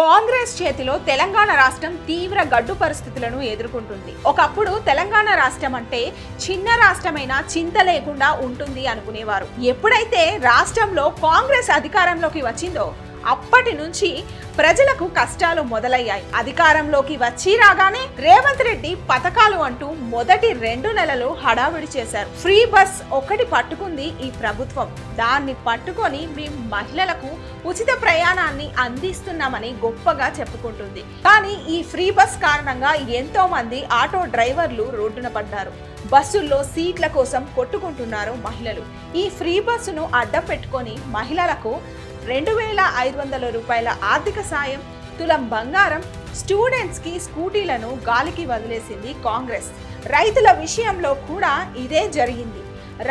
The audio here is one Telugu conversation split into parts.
కాంగ్రెస్ చేతిలో తెలంగాణ రాష్ట్రం తీవ్ర గడ్డు పరిస్థితులను ఎదుర్కొంటుంది. ఒకప్పుడు తెలంగాణ రాష్ట్రం అంటే చిన్న రాష్ట్రమైన చింత లేకుండా ఉంటుంది అనుకునేవారు. ఎప్పుడైతే రాష్ట్రంలో కాంగ్రెస్ అధికారంలోకి వచ్చిందో అప్పటి నుంచి ప్రజలకు కష్టాలు మొదలయ్యాయి. అధికారంలోకి వచ్చి రాగానే రేవంత్ రెడ్డి పథకాలు అంటూ మొదటి రెండు నెలలు హడావిడి చేశారు. ఫ్రీ బస్ ఒకటి పట్టుకుంది ఈ ప్రభుత్వం. దాన్ని పట్టుకొని మేము మహిళలకు ఉచిత ప్రయాణాన్ని అందిస్తున్నామని గొప్పగా చెప్పుకుంటుంది. కానీ ఈ ఫ్రీ బస్ కారణంగా ఎంతో మంది ఆటో డ్రైవర్లు రోడ్డున పడ్డారు. బస్సుల్లో సీట్ల కోసం కొట్టుకుంటున్నారు మహిళలు. ఈ ఫ్రీ బస్సును అడ్డం పెట్టుకొని మహిళలకు రెండు వేల ఐదు వందల రూపాయల ఆర్థిక సాయం తులం బంగారం స్టూడెంట్స్కి స్కూటీలను గాలికి వదిలేసింది కాంగ్రెస్. రైతుల విషయంలో కూడా ఇదే జరిగింది.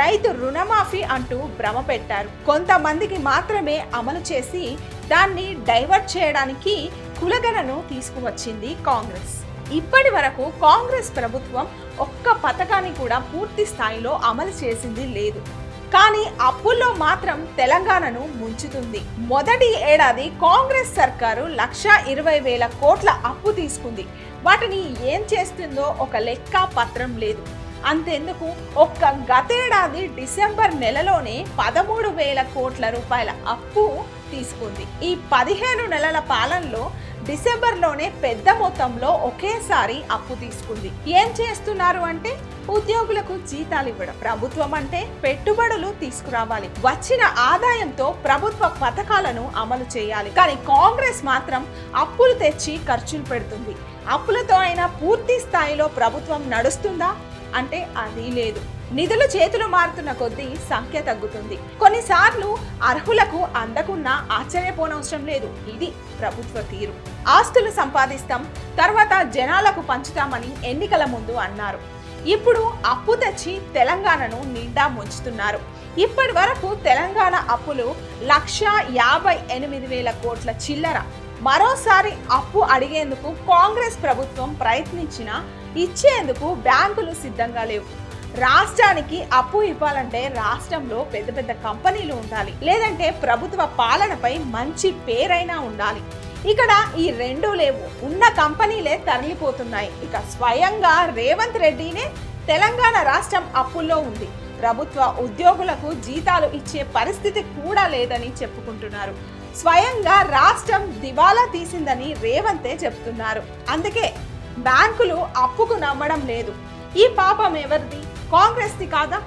రైతు రుణమాఫీ అంటూ భ్రమ పెట్టారు. కొంతమందికి మాత్రమే అమలు చేసి దాన్ని డైవర్ట్ చేయడానికి కులగణను తీసుకువచ్చింది కాంగ్రెస్. ఇప్పటి వరకు కాంగ్రెస్ ప్రభుత్వం ఒక్క పథకాన్ని కూడా పూర్తి స్థాయిలో అమలు చేసింది లేదు. కానీ అప్పుల్లో మాత్రం తెలంగాణను ముంచుతుంది. మొదటి ఏడాది కాంగ్రెస్ సర్కారు లక్ష ఇరవై వేల కోట్ల అప్పు తీసుకుంది. వాటిని ఏం చేస్తుందో ఒక లెక్క పత్రం లేదు. అంతెందుకు? ఒక్క గతేడాది డిసెంబర్ నెలలోనే పదమూడు వేల కోట్ల రూపాయల అప్పు తీసుకుంది. ఈ పదిహేను నెలల పాలనలో డిసెంబర్లోనే పెద్ద మొత్తంలో ఒకేసారి అప్పు తీసుకుంది. ఏం చేస్తున్నారు అంటే ఉద్యోగులకు జీతాలు ఇవ్వడం. ప్రభుత్వం అంటే పెట్టుబడులు తీసుకురావాలి. వచ్చిన ఆదాయంతో ప్రభుత్వ పథకాలను అమలు చేయాలి. కానీ కాంగ్రెస్ మాత్రం అప్పులు తెచ్చి ఖర్చులు పెడుతుంది. అప్పులతో అయినా పూర్తి స్థాయిలో ప్రభుత్వం నడుస్తుందా? అంటే అది లేదు. నిధులు చేతులు మారుతున్న కొద్దీ సంఖ్య తగ్గుతుంది. కొన్నిసార్లు అర్హులకు అందకున్నా ఆశ్చర్యపోనవసరం లేదు. ఇది ప్రభుత్వ తీరు. ఆస్తులు సంపాదిస్తాం తర్వాత జనాలకు పంచుతామని ఎన్నికల ముందు అన్నారు. ఇప్పుడు అప్పు తెచ్చి తెలంగాణను నిండా ముంచుతున్నారు. ఇప్పటి వరకు తెలంగాణ అప్పులు లక్ష యాభై ఎనిమిది వేల కోట్ల చిల్లర. మరోసారి అప్పు అడిగేందుకు కాంగ్రెస్ ప్రభుత్వం ప్రయత్నించినా ఇచ్చేందుకు బ్యాంకులు సిద్ధంగా లేవు. రాష్ట్రానికి అప్పు ఇవ్వాలంటే రాష్ట్రంలో పెద్ద పెద్ద కంపెనీలు ఉండాలి. లేదంటే ప్రభుత్వ పాలనపై మంచి పేరైనా ఉండాలి. ఇక్కడ ఈ రెండు లేవు. ఉన్న కంపెనీలే తరలిపోతున్నాయి. ఇక స్వయంగా రేవంత్ రెడ్డినే తెలంగాణ రాష్ట్రం అప్పుల్లో ఉంది. ప్రభుత్వ ఉద్యోగులకు జీతాలు ఇచ్చే పరిస్థితి కూడా లేదని చెప్పుకుంటున్నారు. స్వయంగా రాష్ట్రం దివాలా తీసిందని రేవంతే చెప్తున్నారు. అందుకే బ్యాంకులు అప్పుకు నమ్మడం లేదు. ఈ పాపం ఎవరిది? కాంగ్రెస్ది కాదా?